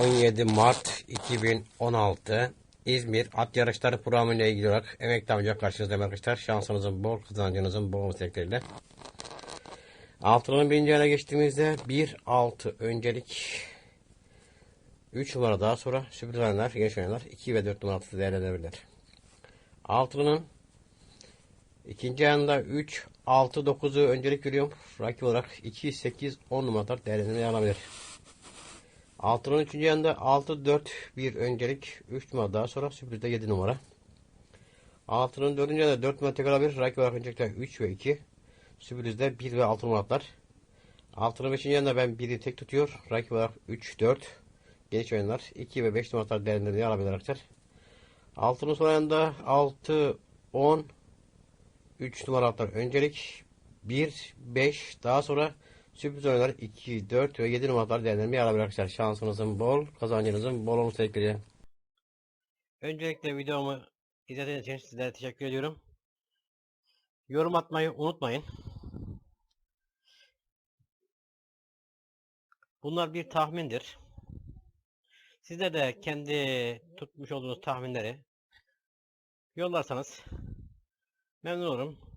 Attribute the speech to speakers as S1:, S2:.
S1: 17 Mart 2016 İzmir At Yarışları Programı ile ilgili olarak emekli amca karşınızda arkadaşlar. Şansınızın bol, kazancınızın bol olması dilekleriyle. Altının birinci ayına geçtiğimizde 1-6 öncelik 3 numara daha sonra sürpriz oyunlar, genç oyunlar 2 ve 4 numaralı değerlendirebilirler. Altının ikinci ayında 3, 6, 9'u öncelik görüyorum. Rakip olarak 2, 8, 10 numaralar değerlendirmeye alabilir. Altının üçüncü yanında 6, 4, 1 öncelik 3 numara daha sonra sürprizde 7 numara. Altının dördüncü yanında 4 numara tekrar alabilir. Rakip olarak öncelikle 3 ve 2. Sürprizde 1 ve 6 numaralar. Altının beşinci yanında ben 1'i tek tutuyor. Rakip olarak 3, 4. Genç oyunlar 2 ve 5 numaralar değerlendirmeye alabilir arkadaşlar. Altının son yanında 6, 10, 3 numaralar öncelik 1, 5 daha sonra sürpriz oyunlar 2, 4 ve 7 numaralar değerlendirmeye alabilir arkadaşlar. Şansınızın bol, kazancınızın bol olması dileğiyle. Öncelikle videomu izlediğiniz için sizlere teşekkür ediyorum. Yorum atmayı unutmayın. Bunlar bir tahmindir. Sizler de kendi tutmuş olduğunuz tahminleri yollarsanız memnun olurum.